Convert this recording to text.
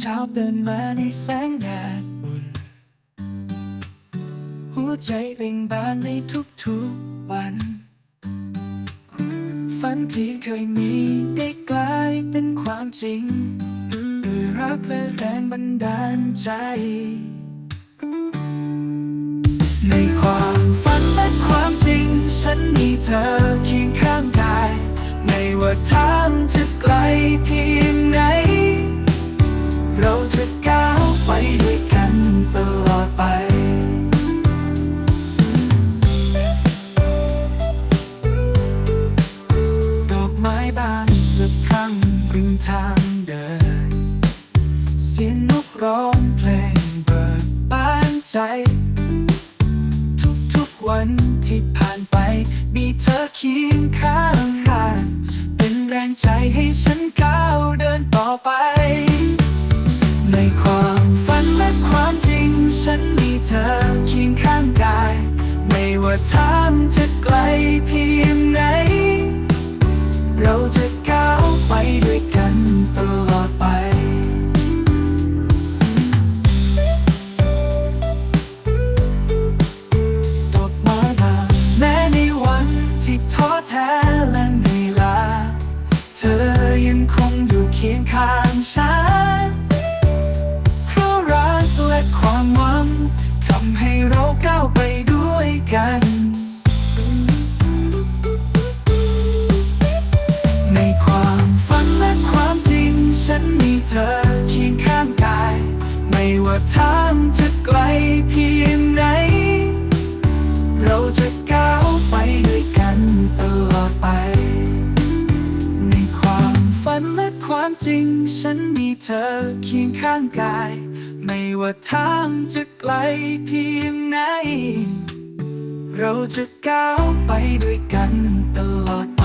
เช้าตื่นมาในแสงแดดอุ่น หัวใจเบ่งบานในทุกๆวัน ฝันที่เคยมีได้กลายเป็นความจริงด้วยรักและแรงบันดาลใจ ในความฝันและความจริง ฉันมีเธอเคียงข้างกาย ไม่ว่าทางจะไกลเพียง รั่งทางเดิน เสียงนกร้องเพลงเบิกบานใจ ทุกๆวันที่ผ่านไป มีเธอเคียงข้างข้างเป็นแรงใจให้ฉันก้าวเดินต่อไป ในความฝันและความจริง ฉันมีเธอเคียงข้างกาย ไม่ว่าทางจะไกลเพียง และเหนื่อยล้าเธอยังคงอยู่เคียงข้างฉันเพราะรักและความหวังทำให้เราก้าวไปด้วยกัน ในความฝันและความจริง ฉันมีเธอเคียงข้างกาย ไม่ว่าทางจะไกลเพียงไหน ความจริงฉันมีเธอเคียงข้างกาย ไม่ว่าทางจะไกลเพียงไหน เราจะก้าวไปด้วยกันตลอด